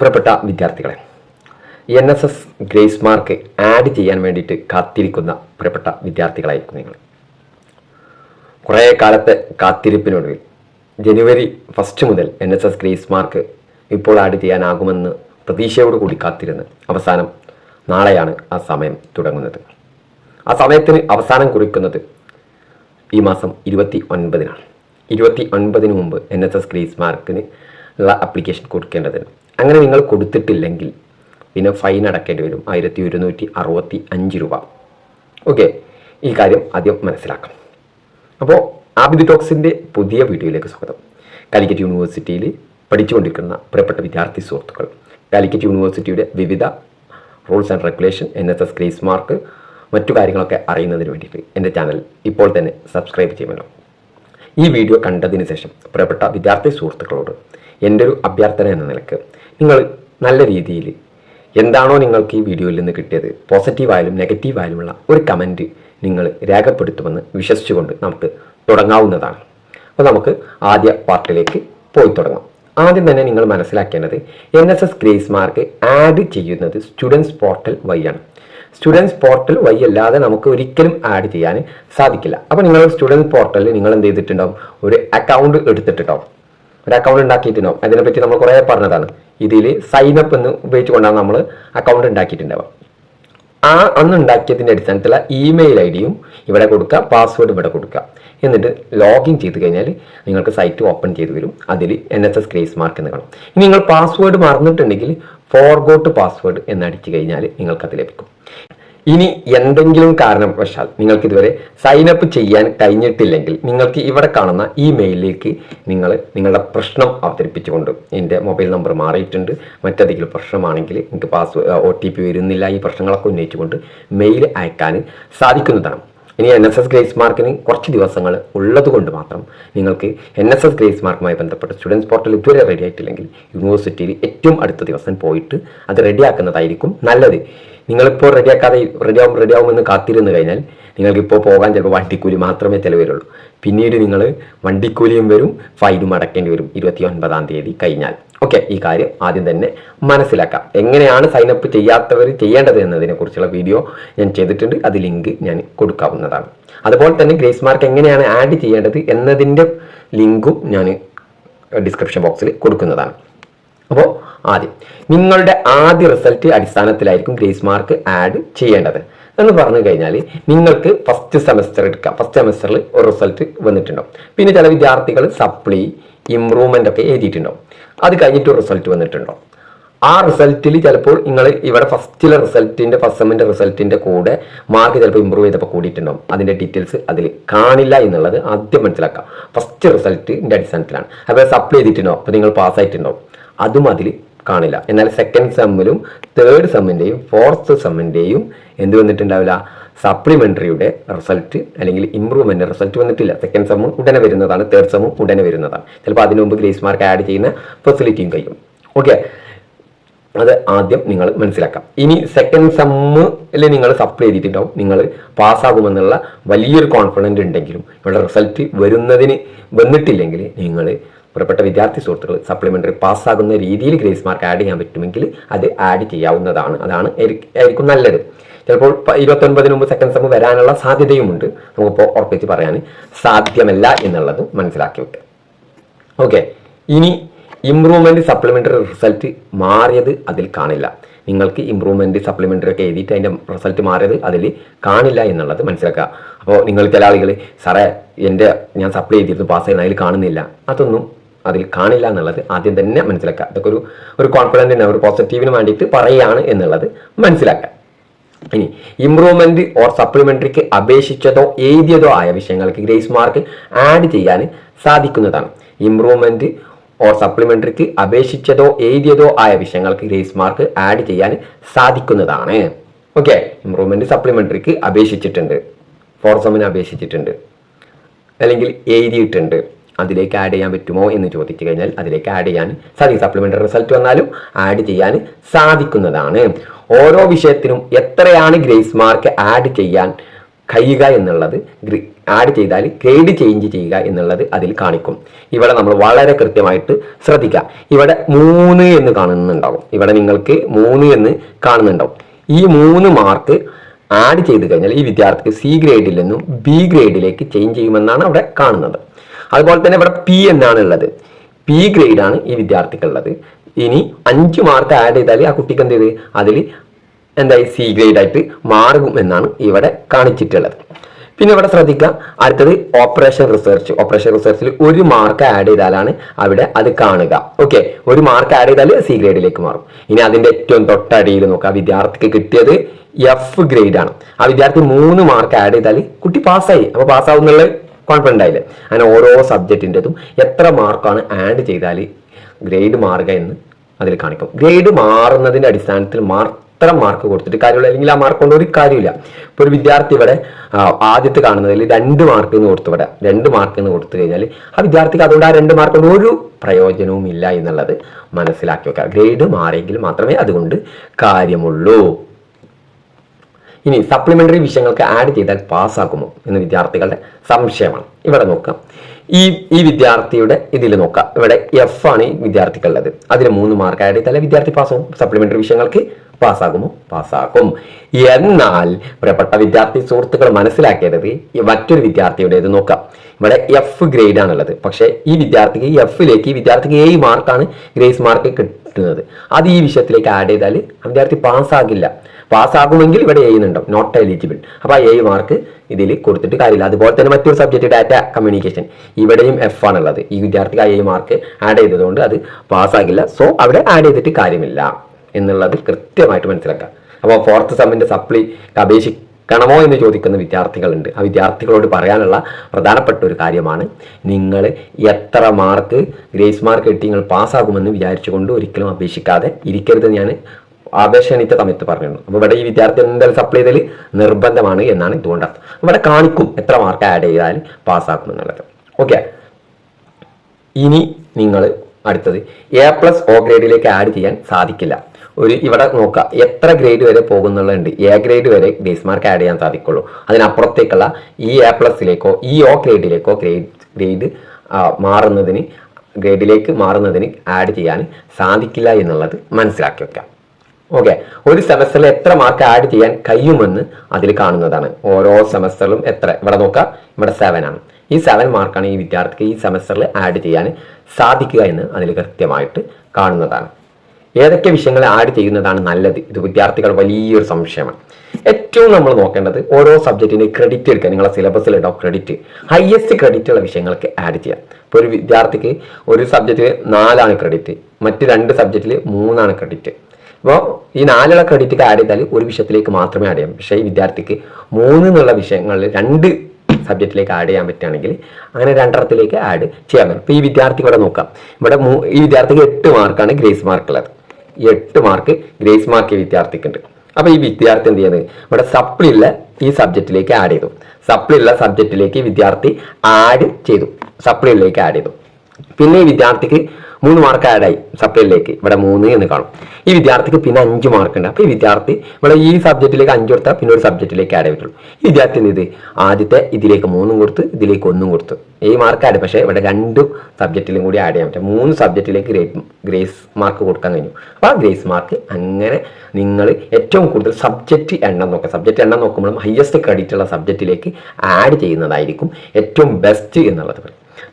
പ്രിയപ്പെട്ട വിദ്യാർത്ഥികളെ N S S grace mark add ചെയ്യാൻ വേണ്ടിയിട്ട് കാത്തിരിക്കുന്ന പ്രിയപ്പെട്ട വിദ്യാർത്ഥികളായിരിക്കും നിങ്ങൾ. കുറേ കാലത്തെ കാത്തിരിപ്പിനൊടുവിൽ ജനുവരി ഫസ്റ്റ് മുതൽ N S S grace mark ഇപ്പോൾ ആഡ് ചെയ്യാനാകുമെന്ന് പ്രതീക്ഷയോട് കൂടി കാത്തിരുന്ന് അവസാനം നാളെയാണ് ആ സമയം തുടങ്ങുന്നത്. ആ സമയത്തിന് അവസാനം കുറിക്കുന്നത് ഈ മാസം ഇരുപത്തി ഒൻപതിനാണ് ഇരുപത്തി ഒൻപതിന് മുമ്പ് എൻ എസ് എസ് ഗ്രേസ് മാർക്കിന് ഉള്ള അപ്ലിക്കേഷൻ കൊടുക്കേണ്ടതിന് അങ്ങനെ നിങ്ങൾ കൊടുത്തിട്ടില്ലെങ്കിൽ പിന്നെ ഫൈൻ അടക്കേണ്ടി വരും. ആയിരത്തി ഒരുന്നൂറ്റി അറുപത്തി അഞ്ച് രൂപ. ഓക്കെ ഈ കാര്യം ആദ്യം മനസ്സിലാക്കാം അപ്പോൾ ആബിദ് ടോക്സിന്റെ പുതിയ വീഡിയോയിലേക്ക് സ്വാഗതം. കാലിക്കറ്റ് യൂണിവേഴ്സിറ്റിയിൽ പഠിച്ചുകൊണ്ടിരിക്കുന്ന പ്രിയപ്പെട്ട വിദ്യാർത്ഥി സുഹൃത്തുക്കൾ കാലിക്കറ്റ് യൂണിവേഴ്സിറ്റിയുടെ വിവിധ rules and regulation N S S grace mark മറ്റു കാര്യങ്ങളൊക്കെ അറിയുന്നതിന് വേണ്ടിയിട്ട് എന്റെ ചാനൽ ഇപ്പോൾ തന്നെ സബ്സ്ക്രൈബ് ചെയ്യുമല്ലോ. ഈ വീഡിയോ കണ്ടതിന് ശേഷം പ്രിയപ്പെട്ട വിദ്യാർത്ഥി സുഹൃത്തുക്കളോട് എന്റെ ഒരു അഭ്യർത്ഥന എന്ന നിലയ്ക്ക്. നിങ്ങൾ നല്ല രീതിയിൽ എന്താണോ നിങ്ങൾക്ക് ഈ വീഡിയോയിൽ നിന്ന് കിട്ടിയത് പോസിറ്റീവായാലും നെഗറ്റീവായാലുമുള്ള ഒരു കമന്റ് നിങ്ങൾ രേഖപ്പെടുത്തുമെന്ന് വിശ്വസിച്ചുകൊണ്ട് നമുക്ക് തുടങ്ങാവുന്നതാണ്. അപ്പോൾ നമുക്ക് ആദ്യ പാർട്ടിലേക്ക് പോയി തുടങ്ങാം. ആദ്യം തന്നെ നിങ്ങൾ മനസ്സിലാക്കേണ്ടത് N S S grace mark add ചെയ്യുന്നത് സ്റ്റുഡൻസ് പോർട്ടൽ വൈ ആണ്. സ്റ്റുഡൻസ് പോർട്ടൽ വൈ അല്ലാതെ നമുക്ക് ഒരിക്കലും ആഡ് ചെയ്യാൻ സാധിക്കില്ല. അപ്പോൾ നിങ്ങൾ സ്റ്റുഡൻസ് പോർട്ടലിൽ നിങ്ങൾ എന്ത് ചെയ്തിട്ടുണ്ടാവും? ഒരു അക്കൗണ്ട് എടുത്തിട്ടുണ്ടാവും. ഒരു അക്കൗണ്ട് ഉണ്ടാക്കിയിട്ടുണ്ടോ അതിനെപ്പറ്റി നമ്മൾ കുറേ പറഞ്ഞതാണ്. ഇതിൽ സൈൻ അപ്പ് എന്ന് ഉപയോഗിച്ചുകൊണ്ടാണ് നമ്മൾ അക്കൗണ്ട് ഉണ്ടാക്കിയിട്ടുണ്ടാവുക. ആ അന്ന് ഉണ്ടാക്കിയതിന്റെ അടിസ്ഥാനത്തിലുള്ള ഇമെയിൽ ഐ ഡിയും ഇവിടെ കൊടുക്കുക പാസ്വേഡ് ഇവിടെ കൊടുക്കുക. എന്നിട്ട് ലോഗിൻ ചെയ്ത് കഴിഞ്ഞാൽ നിങ്ങൾക്ക് സൈറ്റ് ഓപ്പൺ ചെയ്ത് വരും അതിൽ N S S grace mark എന്ന് കാണും. ഇനി നിങ്ങൾ പാസ്വേഡ് മറന്നിട്ടുണ്ടെങ്കിൽ ഫോർഗോട്ട് പാസ്വേഡ് എന്ന് അടിച്ചു കഴിഞ്ഞാൽ നിങ്ങൾക്കത് ലഭിക്കും. ഇനി എന്തെങ്കിലും കാരണവശാൽ നിങ്ങൾക്ക് ഇതുവരെ സൈൻ അപ്പ് ചെയ്യാൻ കഴിഞ്ഞിട്ടില്ലെങ്കിൽ നിങ്ങൾക്ക് ഇവിടെ കാണുന്ന ഈ മെയിലിലേക്ക് നിങ്ങൾ നിങ്ങളുടെ പ്രശ്നം അവതരിപ്പിച്ചുകൊണ്ട് എന്റെ മൊബൈൽ നമ്പർ മാറിയിട്ടുണ്ട്. മറ്റേതെങ്കിലും പ്രശ്നമാണെങ്കിൽ നിങ്ങൾക്ക് പാസ്വേഡ് ഒ ടി പി വരുന്നില്ല. ഈ പ്രശ്നങ്ങളൊക്കെ ഉന്നയിച്ചുകൊണ്ട് മെയിൽ അയക്കാൻ സാധിക്കുന്നതാണ്. ഇനി എൻ എസ് എസ് ഗ്രേസ് മാർക്കിന് കുറച്ച് ദിവസങ്ങൾ ഉള്ളത് കൊണ്ട് മാത്രം നിങ്ങൾക്ക് എൻ എസ് എസ് ഗ്രേസ് മാർക്കുമായി ബന്ധപ്പെട്ട് സ്റ്റുഡൻസ് പോർട്ടൽ ഇതുവരെ റെഡി ആയിട്ടില്ലെങ്കിൽ യൂണിവേഴ്സിറ്റിയിൽ ഏറ്റവും അടുത്ത ദിവസം പോയിട്ട് അത് റെഡിയാക്കുന്നതായിരിക്കും നല്ലത്. നിങ്ങളിപ്പോൾ റെഡിയാക്കാതെ റെഡിയാവും എന്ന് കാത്തിരുന്ന് കഴിഞ്ഞാൽ നിങ്ങൾക്കിപ്പോൾ പോകാൻ ചിലപ്പോൾ വണ്ടിക്കൂലി മാത്രമേ ചിലവരുള്ളൂ പിന്നീട് നിങ്ങൾ വണ്ടിക്കൂലിയും വരും ഫൈനും അടക്കേണ്ടി വരും ഇരുപത്തി ഒൻപതാം തീയതി കഴിഞ്ഞാൽ. ഓക്കെ ഈ കാര്യം ആദ്യം തന്നെ മനസ്സിലാക്കാം. എങ്ങനെയാണ് സൈനപ്പ് ചെയ്യാത്തവർ ചെയ്യേണ്ടത് എന്നതിനെക്കുറിച്ചുള്ള വീഡിയോ ഞാൻ ചെയ്തിട്ടുണ്ട്. അത് ലിങ്ക് ഞാൻ കൊടുക്കാവുന്നതാണ്. അതുപോലെ തന്നെ ഗ്രേസ് മാർക്ക് എങ്ങനെയാണ് ആഡ് ചെയ്യേണ്ടത് എന്നതിന്റെ ലിങ്കും ഞാൻ ഡിസ്ക്രിപ്ഷൻ ബോക്സിൽ കൊടുക്കുന്നതാണ്. അപ്പോൾ ആദ്യം നിങ്ങളുടെ ആദ്യ റിസൾട്ട് അടിസ്ഥാനത്തിലായിരിക്കും ഗ്രേസ് മാർക്ക് ആഡ് ചെയ്യേണ്ടത്. എന്ന് പറഞ്ഞു കഴിഞ്ഞാൽ നിങ്ങൾക്ക് ഫസ്റ്റ് സെമസ്റ്റർ എടുക്കാം. ഫസ്റ്റ് സെമസ്റ്ററിൽ ഒരു റിസൾട്ട് വന്നിട്ടുണ്ടാവും. പിന്നെ ചില വിദ്യാർത്ഥികൾ സപ്ലി ഇമ്പ്രൂവ്മെന്റ് ഒക്കെ എഴുതിയിട്ടുണ്ടാവും. അത് കഴിഞ്ഞിട്ട് ഒരു റിസൾട്ട് വന്നിട്ടുണ്ടാവും. ആ റിസൾട്ടിൽ ചിലപ്പോൾ നിങ്ങൾ ഇവിടെ ഫസ്റ്റിലെ റിസൾട്ടിന്റെ ഫസ്റ്റ് സെമ്മിന്റെ റിസൾട്ടിന്റെ കൂടെ മാർക്ക് ചിലപ്പോൾ ഇമ്പ്രൂവ് ചെയ്തപ്പോൾ കൂടിയിട്ടുണ്ടാവും. അതിന്റെ ഡീറ്റെയിൽസ് അതിൽ കാണില്ല എന്നുള്ളത് ആദ്യം മനസ്സിലാക്കാം ഫസ്റ്റ് റിസൾട്ടിന്റെ അടിസ്ഥാനത്തിലാണ്. അപ്പോൾ സപ്ലൈ ചെയ്തിട്ടുണ്ടാവും അപ്പോൾ നിങ്ങൾ പാസ്സായിട്ടുണ്ടാവും അതും അതിൽ കാണില്ല. എന്നാൽ സെക്കൻഡ് സെമ്മിലും തേർഡ് സെമ്മിന്റെയും ഫോർത്ത് സെമ്മിന്റെയും എന്ത് വന്നിട്ടുണ്ടാവില്ല? സപ്ലിമെന്ററിയുടെ റിസൾട്ട് അല്ലെങ്കിൽ ഇമ്പ്രൂവ്മെന്റ് റിസൾട്ട് വന്നിട്ടില്ല. സെക്കൻഡ് സെമ്മും ഉടനെ വരുന്നതാണ് തേർഡ് സെമ്മും ഉടനെ വരുന്നതാണ്. ചിലപ്പോൾ അതിനു മുമ്പ് ഗ്രേസ് മാർക്ക് ആഡ് ചെയ്യുന്ന ഫെസിലിറ്റിയും കഴിയും. ഓക്കെ അത് ആദ്യം നിങ്ങൾ മനസ്സിലാക്കാം. ഇനി സെക്കൻഡ് സെമ്മിൽ നിങ്ങൾ സപ്ലൈ ചെയ്തിട്ടുണ്ടാവും. നിങ്ങൾ പാസ്സാകുമെന്നുള്ള വലിയൊരു കോൺഫിഡന്റ് ഉണ്ടെങ്കിലും ഇവിടെ റിസൾട്ട് വരുന്നതിന് വന്നിട്ടില്ലെങ്കിൽ നിങ്ങൾ പുറപ്പെട്ട വിദ്യാർത്ഥി സുഹൃത്തുക്കൾ സപ്ലിമെന്ററി പാസ്സാകുന്ന രീതിയിൽ ഗ്രേസ് മാർക്ക് ആഡ് ചെയ്യാൻ പറ്റുമെങ്കിൽ അത് ആഡ് ചെയ്യാവുന്നതാണ്. അതാണ് ആയിരിക്കും നല്ലത്. ചിലപ്പോൾ ഇരുപത്തൊൻപതിന് മുമ്പ് സെക്കൻഡ് സെം വരാനുള്ള സാധ്യതയുമുണ്ട്. നമുക്കിപ്പോൾ ഉറപ്പിച്ച് പറയാൻ സാധ്യമല്ല എന്നുള്ളത് മനസ്സിലാക്കി വെക്കുക ഓക്കെ ഇനി ഇമ്പ്രൂവ്മെന്റ് സപ്ലിമെന്ററി റിസൾട്ട് മാറിയത് അതിൽ കാണില്ല. നിങ്ങൾക്ക് ഇമ്പ്രൂവ്മെന്റ് സപ്ലിമെന്ററി ഒക്കെ എഴുതിയിട്ട് അതിന്റെ റിസൾട്ട് മാറിയത് അതിൽ കാണില്ല എന്നുള്ളത് മനസ്സിലാക്കുക. അപ്പോൾ നിങ്ങൾ ചില ആളുകൾ സാറേ എന്റെ ഞാൻ സപ്ലൈ ചെയ്തിരുന്നു പാസ് ചെയ്യുന്ന അതിൽ കാണുന്നില്ല. അതൊന്നും അതിൽ കാണില്ല എന്നുള്ളത് ആദ്യം തന്നെ മനസ്സിലാക്കുക. അതൊക്കെ ഒരു ഒരു കോൺഫിഡന്റിന് ഒരു പോസിറ്റീവിന് വേണ്ടിയിട്ട് പറയുകയാണ് എന്നുള്ളത് മനസ്സിലാക്കുക. ഇനി ഇംപ്രൂവ്മെന്റ് ഓർ സപ്ലിമെന്ററിക്ക് അപേക്ഷിച്ചതോ എഴുതിയതോ ആയ വിഷയങ്ങൾക്ക് ഗ്രേസ് മാർക്ക് ആഡ് ചെയ്യാൻ സാധിക്കുന്നതാണ്. ഇംപ്രൂവ്മെന്റ് ഓർ സപ്ലിമെന്ററിക്ക് അപേക്ഷിച്ചതോ എഴുതിയതോ ആയ വിഷയങ്ങൾക്ക് ഗ്രേസ് മാർക്ക് ആഡ് ചെയ്യാൻ സാധിക്കുന്നതാണ്. ഓക്കെ ഇംപ്രൂവ്മെന്റ് സപ്ലിമെന്ററിക്ക് അപേക്ഷിച്ചിട്ടുണ്ട്. ഫോർ സെമ്മിന് അപേക്ഷിച്ചിട്ടുണ്ട്. അല്ലെങ്കിൽ എഴുതിയിട്ടുണ്ട്. അതിലേക്ക് ആഡ് ചെയ്യാൻ പറ്റുമോ എന്ന് ചോദിച്ചു കഴിഞ്ഞാൽ അതിലേക്ക് ആഡ് ചെയ്യാൻ സാധിക്കും സപ്ലിമെന്ററി റിസൾട്ട് വന്നാലും ആഡ് ചെയ്യാൻ സാധിക്കുന്നതാണ്. ഓരോ വിഷയത്തിനും എത്രയാണ് ഗ്രേസ് മാർക്ക് ആഡ് ചെയ്യാൻ കഴിയുക എന്നുള്ളത് ആഡ് ചെയ്താൽ ഗ്രേഡ് ചേഞ്ച് ചെയ്യുക എന്നുള്ളത് അതിൽ കാണിക്കും. ഇവിടെ നമ്മൾ വളരെ കൃത്യമായിട്ട് ശ്രദ്ധിക്കുക. ഇവിടെ മൂന്ന് എന്ന് കാണുന്നുണ്ടാവും. ഇവിടെ നിങ്ങൾക്ക് മൂന്ന് എന്ന് കാണുന്നുണ്ടാവും. ഈ മൂന്ന് മാർക്ക് ആഡ് ചെയ്ത് കഴിഞ്ഞാൽ ഈ വിദ്യാർത്ഥിക്ക് സി ഗ്രേഡിൽ നിന്നും ബി ഗ്രേഡിലേക്ക് ചേഞ്ച് ചെയ്യുമെന്നാണ് അവിടെ കാണുന്നത്. അതുപോലെ തന്നെ ഇവിടെ പി എന്നാണ് ഉള്ളത്? പി ഗ്രേഡ് ആണ് ഈ വിദ്യാർത്ഥിക്കുള്ളത് ഇനി അഞ്ച് മാർക്ക് ആഡ് ചെയ്താൽ ആ കുട്ടിക്ക് എന്ത് ചെയ്ത്? അതിൽ എന്തായി? സി ഗ്രേഡ് ആയിട്ട് മാറും എന്നാണ് ഇവിടെ കാണിച്ചിട്ടുള്ളത്. പിന്നെ ഇവിടെ ശ്രദ്ധിക്കുക അടുത്തത് ഓപ്പറേഷൻ റിസർച്ച് ഓപ്പറേഷൻ റിസർച്ചിൽ ഒരു മാർക്ക് ആഡ് ചെയ്താലാണ് അവിടെ അത് കാണുക. ഓക്കെ ഒരു മാർക്ക് ആഡ് ചെയ്താൽ സി ഗ്രേഡിലേക്ക് മാറും. ഇനി അതിന്റെ ഏറ്റവും തൊട്ടടിയിൽ നോക്കുക വിദ്യാർത്ഥിക്ക് കിട്ടിയത് എഫ് ഗ്രേഡ് ആണ്. ആ വിദ്യാർത്ഥി മൂന്ന് മാർക്ക് ആഡ് ചെയ്താൽ കുട്ടി പാസ്സായി അപ്പോൾ പാസ്സാവുന്നുള്ള കോൺഫിഡന്റ് ആയില്ലേ അങ്ങനെ ഓരോ സബ്ജക്റ്റിന്റെതും എത്ര മാർക്കാണ് ആഡ് ചെയ്താൽ ഗ്രേഡ് മാറുക എന്ന് അതിൽ കാണിക്കും. ഗ്രേഡ് മാറുന്നതിന്റെ അടിസ്ഥാനത്തിൽ മാത്രം മാർക്ക് കൊടുത്തിട്ട് കാര്യമില്ല അല്ലെങ്കിൽ ആ മാർക്ക് കൊണ്ട് ഒരു കാര്യമില്ല. ഇപ്പോൾ ഒരു വിദ്യാർത്ഥി ഇവിടെ ആദ്യത്തെ കാണുന്നതിൽ രണ്ട് മാർക്ക് എന്ന് കൊടുത്തു ഇവിടെ. രണ്ട് മാർക്ക് എന്ന് കൊടുത്തു കഴിഞ്ഞാൽ ആ വിദ്യാർത്ഥിക്ക് അതുകൊണ്ട് ആ രണ്ട് മാർക്ക് കൊണ്ട് ഒരു പ്രയോജനവും ഇല്ല എന്നുള്ളത് മനസ്സിലാക്കി വെക്കുക. ഗ്രേഡ് മാറിയെങ്കിൽ മാത്രമേ അതുകൊണ്ട് കാര്യമുള്ളൂ. ഇനി സപ്ലിമെന്ററി വിഷയങ്ങൾക്ക് ആഡ് ചെയ്താൽ പാസ്സാക്കുമോ എന്ന് വിദ്യാർത്ഥികളുടെ സംശയമാണ്. ഇവിടെ നോക്കാം. ഈ ഈ വിദ്യാർത്ഥിയുടെ ഇതിൽ നോക്കാം. ഇവിടെ എഫ് ആണ് ഈ വിദ്യാർത്ഥിക്കുള്ളത്. അതിന് മൂന്ന് മാർക്ക് ആഡ് ചെയ്താൽ വിദ്യാർത്ഥി പാസ്സാകും സപ്ലിമെന്ററി വിഷയങ്ങൾക്ക് പാസ്സാകുമോ? പാസ്സാക്കും എന്നാൽ പ്രിയപ്പെട്ട വിദ്യാർത്ഥി സുഹൃത്തുക്കൾ മനസ്സിലാക്കേണ്ടത് മറ്റൊരു വിദ്യാർത്ഥിയുടേത് നോക്കാം. ഇവിടെ എഫ് ഗ്രേഡ് ആണുള്ളത്. പക്ഷേ ഈ വിദ്യാർത്ഥിക്ക് എഫിലേക്ക് ഈ വിദ്യാർത്ഥിക്ക് ഏഴ് മാർക്കാണ് ഗ്രേസ് മാർക്ക് കിട്ടുന്നത് അത് ഈ വിഷയത്തിലേക്ക് ആഡ് ചെയ്താൽ വിദ്യാർത്ഥി പാസ്സാകില്ല പാസ്സാകുമെങ്കിൽ ഇവിടെ എഴുതുന്നുണ്ടോ നോട്ട് എലിജിബിൾ അപ്പോൾ ആ ഏഴ് മാർക്ക് ഇതിൽ കൊടുത്തിട്ട് കാര്യമില്ല. അതുപോലെ തന്നെ മറ്റൊരു സബ്ജക്റ്റ് ഡാറ്റ കമ്മ്യൂണിക്കേഷൻ ഇവിടെയും എഫ് ആണുള്ളത്. ഈ വിദ്യാർത്ഥിക്ക് ആ ഏഴ് മാർക്ക് ആഡ് ചെയ്തതുകൊണ്ട് അത് പാസ്സാകില്ല സോ അവിടെ ആഡ് ചെയ്തിട്ട് കാര്യമില്ല. എന്നുള്ളത് കൃത്യമായിട്ട് മനസ്സിലാക്കുക. അപ്പോൾ ഫോർത്ത് സെമ്മിന്റെ സപ്ലി അപേക്ഷിക്കണമോ എന്ന് ചോദിക്കുന്ന വിദ്യാർത്ഥികളുണ്ട്. ആ വിദ്യാർത്ഥികളോട് പറയാനുള്ള പ്രധാനപ്പെട്ട ഒരു കാര്യമാണ് നിങ്ങൾ എത്ര മാർക്ക് ഗ്രേസ് മാർക്ക് കിട്ടി നിങ്ങൾ പാസ്സാകുമെന്ന് വിചാരിച്ചുകൊണ്ട് ഒരിക്കലും അപേക്ഷിക്കാതെ ഇരിക്കരുത് ഞാൻ അപേക്ഷണിച്ച സമയത്ത് പറഞ്ഞിരുന്നു. അപ്പോൾ ഇവിടെ ഈ വിദ്യാർത്ഥി എന്തായാലും സപ്ലൈ ചെയ്തൽ നിർബന്ധമാണ് എന്നാണ് ഇതുകൊണ്ട് അർത്ഥം. ഇവിടെ കാണിക്കും എത്ര മാർക്ക് ആഡ് ചെയ്താൽ പാസ്സാക്കും എന്നുള്ളത്. ഓക്കെ ഇനി നിങ്ങൾ അടുത്തത് എ പ്ലസ് ഓ ഗ്രേഡിലേക്ക് ആഡ് ചെയ്യാൻ സാധിക്കില്ല. ഒരു ഇവിടെ നോക്കുക എത്ര ഗ്രേഡ് വരെ പോകുന്നുള്ളുണ്ട് എ ഗ്രേഡ് വരെ ഗ്രേസ് മാർക്ക് ആഡ് ചെയ്യാൻ സാധിക്കുള്ളൂ. അതിനപ്പുറത്തേക്കുള്ള ഈ എ പ്ലസിലേക്കോ ഈ ഒ ഗ്രേഡിലേക്കോ ഗ്രേഡ് ഗ്രേഡ് മാറുന്നതിന് ഗ്രേഡിലേക്ക് മാറുന്നതിന് ആഡ് ചെയ്യാൻ സാധിക്കില്ല എന്നുള്ളത് മനസ്സിലാക്കി വെക്കാം ഓക്കെ ഒരു സെമസ്റ്ററിൽ എത്ര മാർക്ക് ആഡ് ചെയ്യാൻ കഴിയുമെന്ന് അതിൽ കാണുന്നതാണ്. ഓരോ സെമസ്റ്ററിലും എത്ര? ഇവിടെ നോക്കാം ഇവിടെ സെവൻ ആണ്. ഈ സെവൻ മാർക്കാണ് ഈ വിദ്യാർത്ഥിക്ക് ഈ സെമസ്റ്ററിൽ ആഡ് ചെയ്യാൻ സാധിക്കുക എന്ന് അതിൽ കൃത്യമായിട്ട് കാണുന്നതാണ്. ഏതൊക്കെ വിഷയങ്ങൾ ആഡ് ചെയ്യുന്നതാണ് നല്ലത്? ഇത് വിദ്യാർത്ഥികൾ വലിയൊരു സംശയമാണ്. ഏറ്റവും നമ്മൾ നോക്കേണ്ടത് ഓരോ സബ്ജക്റ്റിന് ക്രെഡിറ്റ് എടുക്കുക. നിങ്ങളുടെ സിലബസിൽ ഉണ്ടാവും ക്രെഡിറ്റ് ഹയസ്റ്റ് ക്രെഡിറ്റ് ഉള്ള വിഷയങ്ങൾക്ക് ആഡ് ചെയ്യാം. ഇപ്പോൾ ഒരു വിദ്യാർത്ഥിക്ക് ഒരു സബ്ജക്റ്റിൽ നാലാണ് ക്രെഡിറ്റ് മറ്റ് രണ്ട് സബ്ജക്റ്റിൽ മൂന്നാണ് ക്രെഡിറ്റ് അപ്പോൾ ഈ നാലുള്ള ക്രെഡിറ്റ് ആഡ് ചെയ്താൽ ഒരു വിഷയത്തിലേക്ക് മാത്രമേ ആഡ് ചെയ്യാം പക്ഷേ ഈ വിദ്യാർത്ഥിക്ക് മൂന്ന് എന്നുള്ള വിഷയങ്ങളിൽ രണ്ട് സബ്ജക്റ്റിലേക്ക് ആഡ് ചെയ്യാൻ പറ്റുകയാണെങ്കിൽ അങ്ങനെ രണ്ടെണ്ണത്തിലേക്ക് ആഡ് ചെയ്യാൻ പറ്റും. ഇപ്പോൾ ഈ വിദ്യാർത്ഥി ഇവിടെ നോക്കാം. ഇവിടെ ഈ വിദ്യാർത്ഥിക്ക് എട്ട് മാർക്കാണ് ഗ്രേസ് മാർക്ക് ഉള്ളത്. ഈ എട്ട് മാർക്ക് ഗ്രേസ് മാർക്ക് വിദ്യാർത്ഥിക്കുണ്ട്. അപ്പോൾ ഈ വിദ്യാർത്ഥി എന്ത് ചെയ്യുന്നത് ഇവിടെ സപ്ലി ഉള്ള ഈ സബ്ജക്റ്റിലേക്ക് ആഡ് ചെയ്തു. സപ്ലി ഉള്ള സബ്ജക്റ്റിലേക്ക് വിദ്യാർത്ഥി ആഡ് ചെയ്തു. സപ്ലിയിലേക്ക് ആഡ് ചെയ്തു. പിന്നെ ഈ വിദ്യാർത്ഥിക്ക് മൂന്ന് മാർക്ക് ആഡായി സപ്ലൈയിലേക്ക് ഇവിടെ മൂന്ന് എന്ന് കാണും. ഈ വിദ്യാർത്ഥിക്ക് പിന്നെ അഞ്ച് മാർക്ക് ഉണ്ട്. അപ്പോൾ ഈ വിദ്യാർത്ഥി ഇവിടെ ഈ സബ്ജക്റ്റിലേക്ക് അഞ്ച് കൊടുത്താൽ പിന്നെ ഒരു സബ്ജക്റ്റിലേക്ക് ആഡ് ചെയ്തിട്ടുള്ളൂ ഈ വിദ്യാർത്ഥി എന്ത് ആദ്യത്തെ ഇതിലേക്ക് മൂന്നും കൊടുത്ത് ഇതിലേക്ക് ഒന്നും കൊടുത്തു. ഈ മാർക്ക് ആഡ് പക്ഷേ ഇവിടെ രണ്ട് സബ്ജക്റ്റിലും കൂടി ആഡ് ചെയ്യാൻ പറ്റും. മൂന്ന് സബ്ജക്റ്റിലേക്ക് ഗ്രേസ് മാർക്ക് കൊടുക്കാൻ കഴിഞ്ഞു. അപ്പോൾ ആ ഗ്രേസ് മാർക്ക് അങ്ങനെ നിങ്ങൾ ഏറ്റവും കൂടുതൽ സബ്ജക്റ്റ് എണ്ണം നോക്കുക. സബ്ജക്റ്റ് എണ്ണം നോക്കുമ്പോഴും ഹയസ്റ്റ് ക്രെഡിറ്റ് ഉള്ള സബ്ജക്റ്റിലേക്ക് ആഡ് ചെയ്യുന്നതായിരിക്കും ഏറ്റവും ബെസ്റ്റ് എന്നുള്ളത്.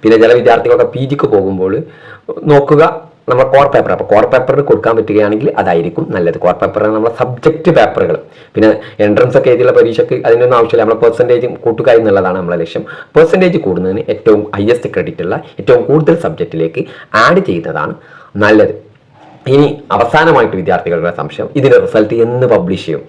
പിന്നെ ചില വിദ്യാർത്ഥികളൊക്കെ പി ജിക്ക് പോകുമ്പോൾ നോക്കുക. നമ്മൾ കോർ പേപ്പർ അപ്പോൾ കോർ പേപ്പറിന് കൊടുക്കാൻ പറ്റുകയാണെങ്കിൽ അതായിരിക്കും നല്ലത്. കോർ പേപ്പറിന് നമ്മളെ സബ്ജക്റ്റ് പേപ്പറുകൾ പിന്നെ എൻട്രൻസ് ഒക്കെ എഴുതിയുള്ള പരീക്ഷയ്ക്ക് അതിനൊന്നും ആവശ്യമില്ല. നമ്മളെ പെർസെന്റേജ് കൂട്ടുക എന്നുള്ളതാണ് നമ്മളെ ലക്ഷ്യം. പെർസെന്റേജ് കൂടുന്നതിന് ഏറ്റവും ഹയസ്റ്റ് ക്രെഡിറ്റ് ഉള്ള ഏറ്റവും കൂടുതൽ സബ്ജക്റ്റിലേക്ക് ആഡ് ചെയ്യുന്നതാണ് നല്ലത്. ഇനി അവസാനമായിട്ട് വിദ്യാർത്ഥികളുടെ സംശയം. ഇതിന്റെ റിസൾട്ട് എന്ന് പബ്ലിഷ് ചെയ്യും.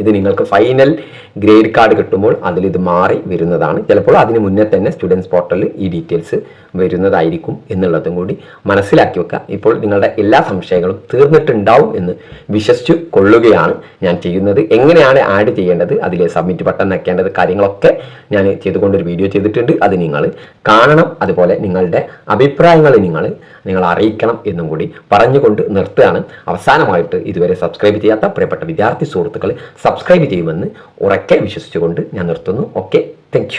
ഇത് നിങ്ങൾക്ക് ഫൈനൽ ഗ്രേഡ് കാർഡ് കിട്ടുമ്പോൾ അതിൽ ഇത് മാറി വരുന്നതാണ്. ചിലപ്പോൾ അതിന് മുന്നേ തന്നെ സ്റ്റുഡൻസ് പോർട്ടലിൽ ഈ ഡീറ്റെയിൽസ് വരുന്നതായിരിക്കും എന്നുള്ളതും കൂടി മനസ്സിലാക്കി വെക്കുക. ഇപ്പോൾ നിങ്ങളുടെ എല്ലാ സംശയങ്ങളും തീർന്നിട്ടുണ്ടാവും എന്ന് വിശ്വസിച്ചു കൊള്ളുകയാണ് ഞാൻ ചെയ്യുന്നത്. എങ്ങനെയാണ് ആഡ് ചെയ്യേണ്ടത്? അതിൽ സബ്മിറ്റ് ബട്ടൺ നയ്ക്കേണ്ടത് കാര്യങ്ങളൊക്കെ ഞാൻ ചെയ്തുകൊണ്ടൊരു വീഡിയോ ചെയ്തിട്ടുണ്ട്. അത് നിങ്ങൾ കാണണം. അതുപോലെ നിങ്ങളുടെ അഭിപ്രായങ്ങൾ നിങ്ങൾ നിങ്ങൾ അറിയിക്കണം എന്നും കൂടി പറഞ്ഞുകൊണ്ട് നിർത്തുകയാണ്. അവസാനമായിട്ട് ഇതുവരെ സബ്സ്ക്രൈബ് ചെയ്യാത്ത പ്രിയപ്പെട്ട വിദ്യാർത്ഥി സുഹൃത്തുക്കൾ സബ്സ്ക്രൈബ് ചെയ്യുമെന്ന് ഉറക്കെ വിശ്വസിച്ചുകൊണ്ട് ഞാൻ നിർത്തുന്നു. Okay thank